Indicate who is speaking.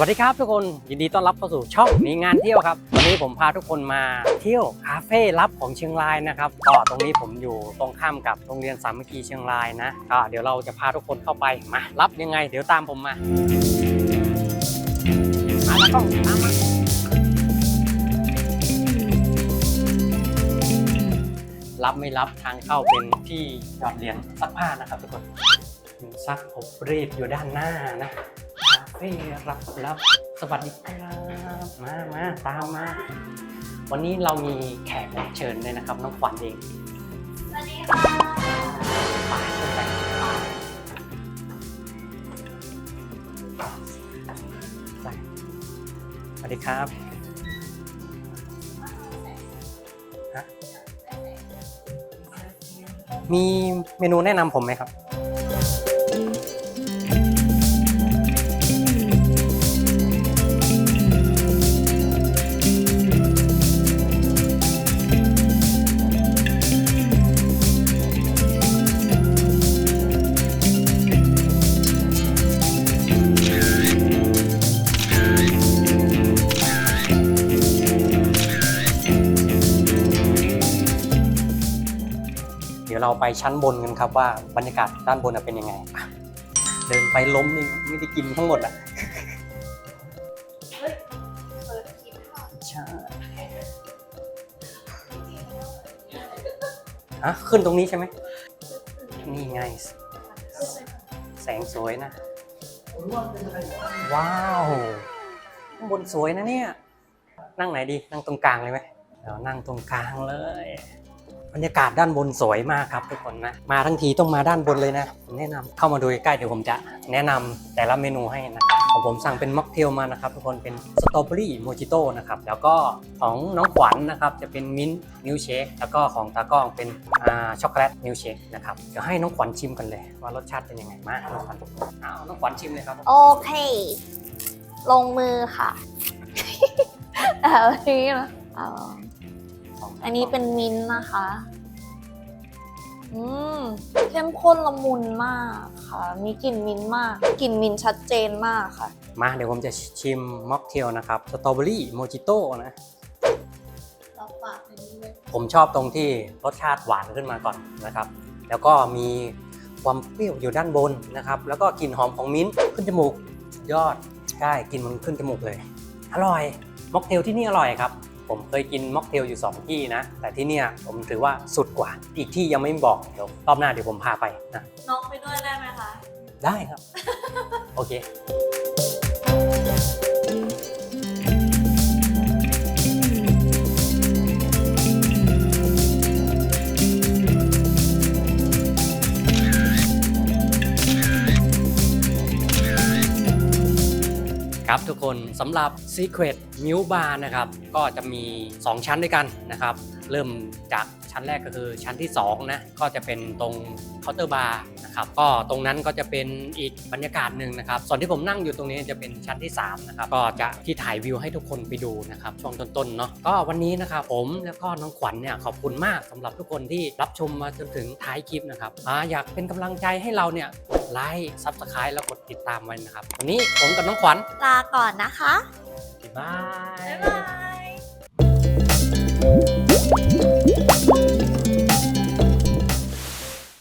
Speaker 1: วัสดีครับทุกคนยินดีต้อนรับเข้าสู่ช่องมีงานเที่ยวครับวันนี้ผมพาทุกคนมาเที่ยวคาเฟ่ลับของเชียงรายนะครับก็ตรงนี้ผมอยู่ตรงข้ามกับโรงเรียนสามัคคีเชียงรายนะก็เดี๋ยวเราจะพาทุกคนเข้าไปมารับยังไง เดี๋ยวตามผมมามาแล้วก็ตามมารับไม่รับทางเข้าเป็นที่หยอดเหรียญซักผ้านะครับทุกคนซักอบรีดอยู่ด้านหน้านะ ฟ่รับรับสวัสดีครับมามาตามมาวันนี้เรามีแขกรับเชิญเลยนะครับน้องขวัญเอง
Speaker 2: สวัสดีค่ะ
Speaker 1: ไปขึ้นไปไปสวัสดีครับฮะมีเมนูแนะนำผมไหมครับ เดี๋ยวเราไปชั้นบนกันครับว่าบรรยากาศด้านบนน่ะเป็นยังไงอะเดินไปล้มนี่ไม่ได้กินทั้งหมดอะ
Speaker 2: เฮ้ยเปิดคลิปค่ะ
Speaker 1: ใช่ฮะขึ้นตรงนี้ใช่ไหมนี่ไง แสงสวยนะ ว้าวข้างบนสวยนะเนี่ย นั่งไหนดี นั่งตรงกลางเลยไหมเดี๋ยวนั่งตรงกลางเลย บรรยากาศด้านบนสวยมากครับทุกคนนะ มาทั้งทีต้องมาด้านบนเลยนะผมแนะนำเข้ามาดูใกล้เดี๋ยวผมจะแนะนำแต่ละเมนูให้นะของผมสั่งเป็นม็อกเทลมานะครับทุกคนเป็นสตรอเบอรี่โมจิโต้นะครับแล้วก็ของน้องขวัญนะครับจะเป็นมิ้นท์มิลเชคแล้วก็ของตากล้องเป็นอ่าช็อกโกแลตมิลเชคนะครับเดี๋ยวให้น้องขวัญชิมกันเลย ว่ารสชาติเป็นยังไงมาน้องขวัญอ้าน้องขวัญชิมเลยครับ
Speaker 2: โอเค ลงมือค่ะเอาอันนี้นะเอา อันนี้เป็นมิ้นท์นะคะ อืมเข้มข้นละมุนมากค่ะ มีกลิ่นมิ้นท์มาก กลิ่นมิ้นท์ชัดเจนมากค่ะ
Speaker 1: มาเดี๋ยวผมจะชิมม็อกเทลนะครับสตรอเบอรี่โมจิโต้นะ
Speaker 2: เราฝากอันนี้เลย
Speaker 1: ผมชอบตรงที่รสชาติหวานขึ้นมาก่อนนะครับ แล้วก็มีความเปรี้ยวอยู่ด้านบนนะครับ แล้วก็กลิ่นหอมของมิ้นท์ขึ้นจมูกสุดยอดใช่กลิ่นมันขึ้นจมูกเลย อร่อยม็อกเทลที่นี่อร่อยครับ ผมเคยกินม็อกเทลอยู่ 2 ที่นะ แต่ที่เนี่ยผมถือว่าสุดกว่า อีกที่ยังไม่บอกเดี๋ยวรอบหน้าเดี๋ยวผมพาไปนะ
Speaker 2: น้องไปด้วยได้ไหมคะ
Speaker 1: ได้ครับ โอเค ครับทุกคนสำหรับ Secret Milk Bar นะครับก็จะมี 2 ชั้นด้วยกันนะครับ เริ่มจากชั้นแรกก็คือชั้นที่2นะก็จะเป็นตรงเคาน์เตอร์บาร์ นะครับก็ตรงนั้นก็จะเป็นอีกบรรยากาศหนึ่งนะครับส่วนที่ผมนั่งอยู่ตรงนี้จะเป็นชั้นที่3นะครับก็จะที่ถ่ายวิวให้ทุกคนไปดูนะครับช่วงต้นๆเนาะก็วันนี้นะครับผมแล้วก็น้องขวัญเนี่ยขอบคุณมากสำหรับทุกคนที่รับชมมาจนถึงท้ายคลิปนะครับอ่าอยากเป็นกำลังใจให้เราเนี่ยไลค์ซับสไครต์แล้วกดติดตามไว้นะครับวันนี้ผมกับน้องขวัญ
Speaker 2: ลาก่อนนะคะ
Speaker 1: บ๊ายบาย
Speaker 2: บ๊ายบาย